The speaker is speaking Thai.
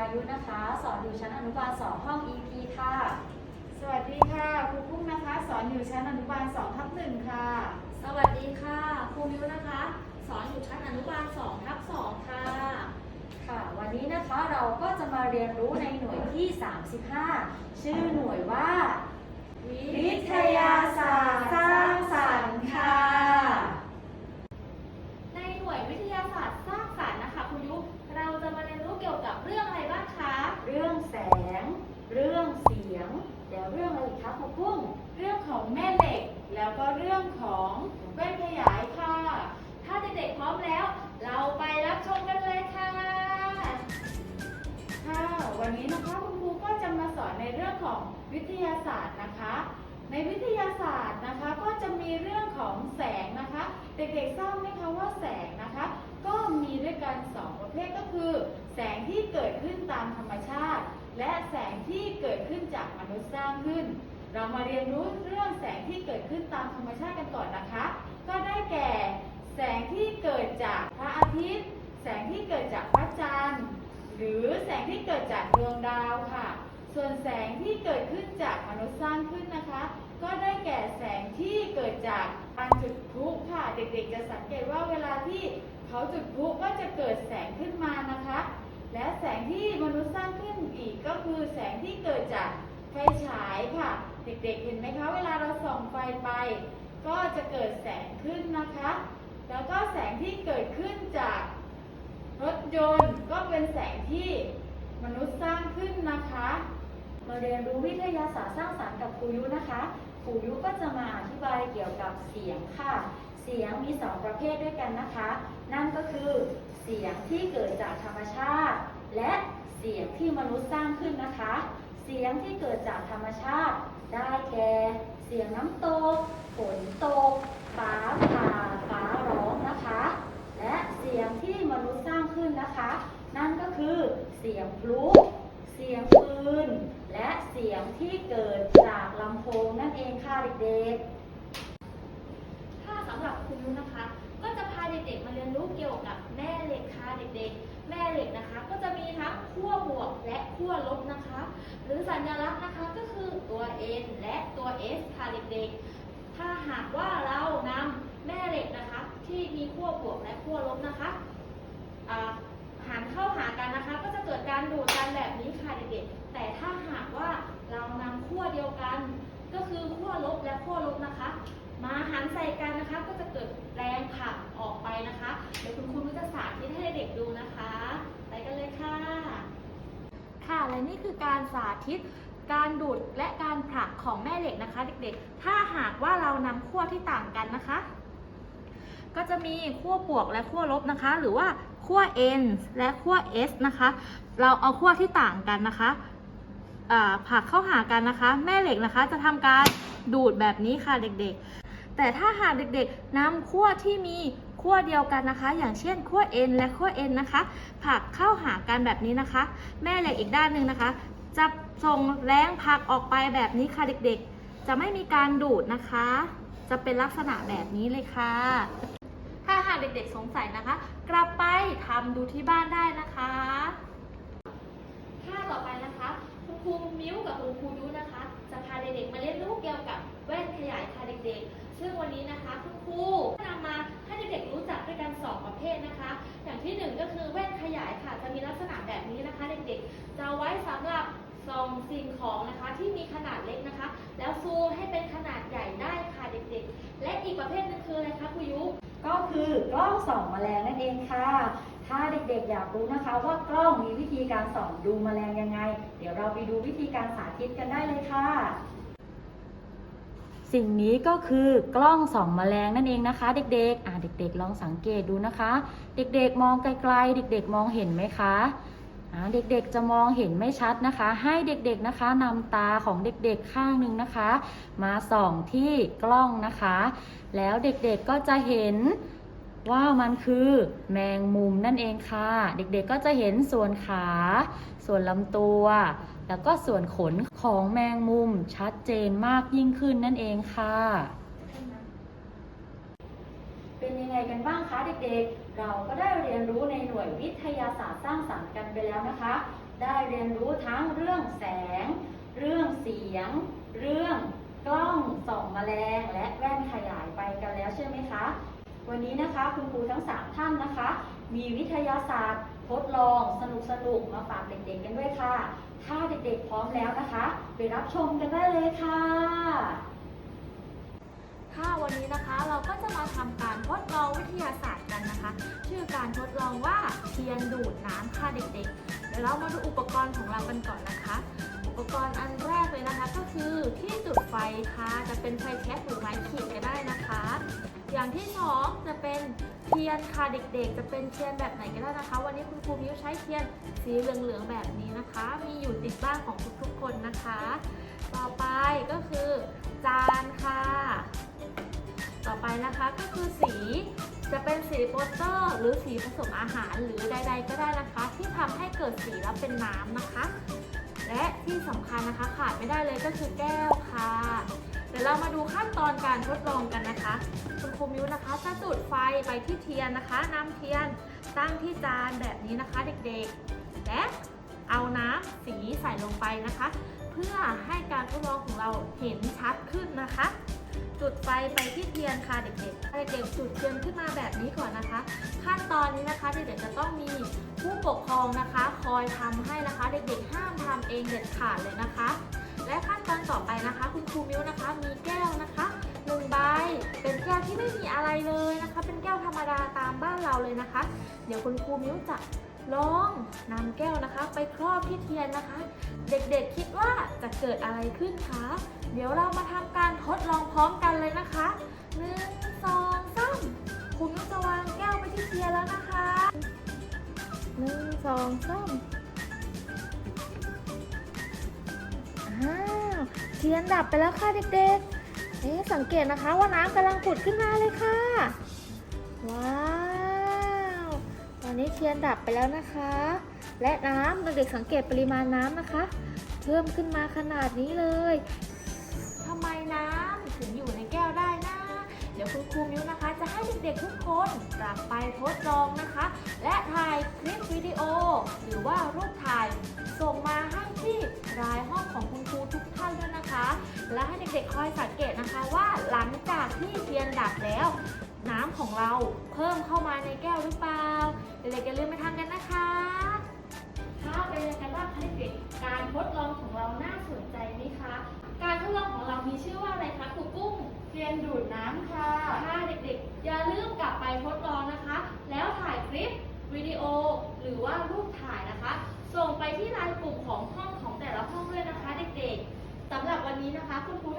ดีค่ะคุณครูพายุนะคะ สอนอยู่ชั้นอนุบาล 2 ห้อง EP ค่ะ สวัสดีค่ะครูกุ้งนะคะ สอนอยู่ชั้นอนุบาล2ทับหนึ่งค่ะ สวัสดีค่ะครูมิวนะคะ สอนอยู่ชั้นอนุบาล2ทับ2ค่ะ ค่ะ วันนี้นะคะเราก็จะมาเรียนรู้ในหน่วยที่ 35 ชื่อหน่วยว่า วิทยาศาสตร์สร้างสรรค์ค่ะ คะครูกุ้ง เรื่องของแม่เหล็ก แล้วก็เรื่องของแว่นขยายค่ะ ถ้าเด็กๆพร้อมแล้ว เราไปรับชมกันเลยค่ะ ค่ะ วันนี้นะคะคุณครูก็จะมาสอนในเรื่องของวิทยาศาสตร์นะคะ ในวิทยาศาสตร์นะคะก็จะมีเรื่องของแสงนะคะ เด็กๆทราบไหมคะว่าแสงนะคะ ก็มีด้วยกันสองประเภทก็คือ แสงที่เกิดขึ้นตามธรรมชาติและแสงที่เกิดขึ้นจากมนุษย์สร้างขึ้น เรามาเรียนรู้เรื่องแสงที่เกิดขึ้นตามธรรมชาติกันก่อนนะคะ ก็ได้แก่แสงที่เกิดจากพระอาทิตย์ แสงที่เกิดจากพระจันทร์หรือแสงที่เกิดจากดวงดาวค่ะ ส่วนแสงที่เกิดขึ้นจากมนุษย์สร้างขึ้นนะคะ ก็ได้แก่แสงที่เกิดจากการจุดพลุค่ะ เด็กๆ จะสังเกตว่าเวลาที่เขาจุดพลุก็จะเกิดแสงขึ้นมานะคะ และแสงที่มนุษย์สร้างขึ้นอีกก็คือแสงที่เกิดจากไฟฉายค่ะ เด็กๆเห็นไหมคะ เวลาเราส่องไฟไป ก็จะเกิดแสงขึ้นนะคะ แล้วก็แสงที่เกิดขึ้นจากรถยนต์ก็เป็นแสงที่มนุษย์สร้างขึ้นนะคะ มาเรียนรู้วิทยาศาสตร์สร้างสรรค์กับครูยุนะคะครูยุก็จะมาอธิบายเกี่ยวกับเสียงค่ะ เสียงมีสองประเภทด้วยกันนะคะ นั่นก็คือเสียงที่เกิดจากธรรมชาติ และเสียงที่มนุษย์สร้างขึ้นนะคะ เสียงที่เกิดจากธรรมชาติ ได้แก่ เสียงน้ำตกฝนตกฟ้าผ่าฟ้าร้องนะคะ และเสียงที่มนุษย์สร้างขึ้นนะคะ นั่นก็คือเสียงพลุ เสียงปืน และเสียงที่เกิดจากลำโพงนั่นเองค่ะเด็ก ถ้าสำหรับครูยุนะคะ ก็จะพาเด็กๆมาเรียนรู้เกี่ยวกับแม่เหล็กค่ะเด็กๆ แม่เหล็กนะคะ ก็จะมีทั้งขั้วบวกและขั้ วลบนะคะ หรือสัญลักษณ์นะคะก็คือตัว N และตัว S ค่ะเด็กๆ ถ้าหากว่าเรานำแม่เหล็กนะคะ ที่มีขั้วบวกและขั้วลบนะคะหันเข้าหากันนะคะ ก็จะเกิดการดูดกันแบบนี้ค่ะเด็กๆ แต่ถ้าหากว่าเรานำขั้วเดียวกัน ก็คือขั้วลบและขั้วลบนะคะ มาหันใส่กันนะคะ ก็จะเกิดแรงผลักออกไปนะคะ เดี๋ยวคุณครูจะสาธิตให้เด็กๆดูนะคะ ไปกันเลยค่ะ ค่ะ และ นี่คือการสาธิตการดูดและการผลักของแม่เหล็กนะคะ เด็กๆ ถ้าหากว่าเรานำขั้วที่ต่างกันนะคะ ก็จะมีขั้วบวกและขั้วลบนะคะ หรือว่าขั้ว N และขั้ว S นะคะ เราเอาขั้วที่ต่างกันนะคะผลักเข้าหากันนะคะ แม่เหล็กนะคะจะทำการดูดแบบนี้ค่ะเด็กๆ แต่ถ้าหากเด็กๆนำขั้วที่มี ขั้วเดียวกันนะคะ อย่างเช่นขั้ว N และขั้ว N นะคะผักเข้าหากันแบบนี้นะคะ แม่เหล็กอีกด้านหนึ่งนะคะ จะส่งแรงผักออกไปแบบนี้ค่ะเด็กๆ จะไม่มีการดูดนะคะ จะเป็นลักษณะแบบนี้เลยค่ะ ถ้าหากเด็กๆสงสัยนะคะ กลับไปทำดูที่บ้านได้นะคะท่าต่อไปนะคะคุณครูมิ้วกับคุณครูยุนะคะ จะพาเด็กๆมาเรียนรู้เกี่ยวกับแว่นขยายค่ะเด็กๆ ซึ่งวันนี้นะคะคุณครู มาให้เด็กๆรู้จักด้วยกันสองประเภทนะคะ อย่างที่หนึ่งก็คือแว่นขยายค่ะ จะมีลักษณะแบบนี้นะคะ เด็กๆ จะไว้สำหรับส่องสิ่งของนะคะที่มีขนาดเล็กนะคะ แล้วซูมให้เป็นขนาดใหญ่ได้ค่ะเด็กๆ และอีกประเภทนึงคืออะไรคะครูยุก็คือกล้องส่องแมลงนั่นเองค่ะ ถ้าเด็กๆ อยากรู้นะคะ ว่ากล้องมีวิธีการส่องดูแมลงยังไง เดี๋ยวเราไปดูวิธีการสาธิตกันได้เลยค่ะ สิ่งนี้ก็คือกล้องส่องแมลงนั่นเองนะคะ เด็กๆ อ่าเด็ก ๆ ลองสังเกตดูนะคะ เด็กๆ มองไกลๆ เด็ก ๆ มองเห็นไหมคะอ่าเด็กๆจะมองเห็นไม่ชัดนะคะ ให้เด็กๆนะคะนำตาของเด็กๆข้างหนึ่งนะคะ มาส่องที่กล้องนะคะ แล้วเด็กๆก็จะเห็นว่ามันคือแมงมุมนั่นเองค่ะ เด็กๆก็จะเห็นส่วนขา ส่วนลำตัว แล้วก็ส่วนขนของแมงมุมชัดเจนมากยิ่งขึ้นนั่นเองค่ะ เป็นยังไงกันบ้างคะเด็กๆ เราก็ได้เรียนรู้ในหน่วยวิทยาศาสตร์สร้างสรรค์กันไปแล้วนะคะ ได้เรียนรู้ทั้งเรื่องแสง เรื่องเสียง เรื่องกล้องส่องแมลงและแว่นขยายไปกันแล้วใช่ไหมคะ วันนี้นะคะคุณครูทั้งสามท่านนะคะ มีวิทยาศาสตร์ทดลองสนุกสนุกๆมาฝากเด็กๆกันด้วยค่ะ ถ้าเด็กๆพร้อมแล้วนะคะ ไปรับชมกันได้เลยค่ะ ค่ะวันนี้นะคะเราก็จะมาทำการทดลองวิทยาศาสตร์กันนะคะ ชื่อการทดลองว่าเทียนดูดน้ำค่ะเด็กๆเดี๋ยวเรามาดูอุปกรณ์ของเรากันก่อนนะคะ อุปกรณ์อันแรกเลยนะคะ ก็คือที่จุดไฟค่ะ จะเป็นไฟแช็กหรือไม้ขีดก็ได้นะคะ อย่างที่สองจะเป็นเทียนค่ะเด็กๆ จะเป็นเทียนแบบไหนก็ได้นะคะ วันนี้คุณครูมิวใช้เทียนสีเหลืองๆแบบนี้นะคะ มีอยู่ติดบ้านของทุกๆคนนะคะ ต่อไปก็คือจานค่ะ ต่อไปนะคะก็คือสีจะเป็นสีโปสเตอร์ หรือสีผสมอาหารหรือใด ๆ ก็ได้นะคะ ที่ทำให้เกิดสีแล้วเป็นน้ำนะคะ และที่สำคัญนะคะขาดไม่ได้เลยก็คือแก้วค่ะ เดี๋ยวเรามาดูขั้นตอนการทดลองกันนะคะ คุณครูมิวนะคะจะจุดไฟไปที่เทียนนะคะนำเทียนตั้งที่จานแบบนี้นะคะเด็กๆ และเอาน้ำสีใส่ลงไปนะคะ เพื่อให้การทดลองของเราเห็นชัดขึ้นนะคะ จุดไฟไปที่เทียนค่ะเด็กๆเด็กๆจุดเทียนขึ้นมาแบบนี้ก่อนนะคะ ขั้นตอนนี้นะคะเด็กๆจะต้องมีผู้ปกครองนะคะ คอยทำให้นะคะ เด็กๆห้ามทำเองเด็ดขาดเลยนะคะ และขั้นตอนต่อไปนะคะ คุณครูมิวนะคะ มีแก้วนะคะหนึ่งใบเป็นแก้วที่ไม่มีอะไรเลยนะคะ เป็นแก้วธรรมดาตามบ้านเราเลยนะคะ เดี๋ยวคุณครูมิวจะ ลองนำแก้วนะคะ ไปครอบที่เทียนนะคะ เด็กๆคิดว่าจะเกิดอะไรขึ้นคะ เดี๋ยวเรามาทำการทดลองพร้อมกันเลยนะคะหนึ่งสองสามคุณนุจะวางแก้วไปที่เทียนแล้วนะคะหนึ่งสองสามอ้าวเทียนดับไปแล้วค่ะเด็กๆเอ๊ะสังเกตนะคะว่าน้ำกำลังผุดขึ้นมาเลยค่ะ ว้าว อนนี้เทียนดับไปแล้วนะคะ และน้ำเด็กๆสังเกตปริมาณน้ำนะคะ เพิ่มขึ้นมาขนาดนี้เลยทำไมน้ำถึงอยู่ในแก้วได้นะ เดี๋ยวคุณครูมิวนะคะ จะให้เด็กๆทุกคนกลับไปทดลองนะคะ และถ่ายคลิปวิดีโอ หรือว่ารูปถ่ายส่งมาให้ที่รายห้องของคุณครูทุกท่านด้วยนะคะ และให้เด็กๆคอยสังเกตนะคะว่าหลังจากที่เทียนดับแล้ว น้ำของเราเพิ่มเข้ามาในแก้วหรือเปล่า เด็กๆอย่าลืมไปทำกันนะคะค่ะเป็นยังไงบ้างคะเด็กๆการทดลองของเราน่าสนใจไหมคะ การทดลองของเรามีชื่อว่าอะไรคะครูกุ้งเทียนดูดน้ำค่ะค่ะเด็กๆ อย่าลืมกลับไปทดลองนะคะ แล้วถ่ายคลิปวิดีโอ หรือว่ารูปถ่ายนะคะ ส่งไปที่ไลน์กลุ่มของห้องของแต่ละห้องด้วยนะคะ เด็กๆสำหรับวันนี้นะคะ คุณครู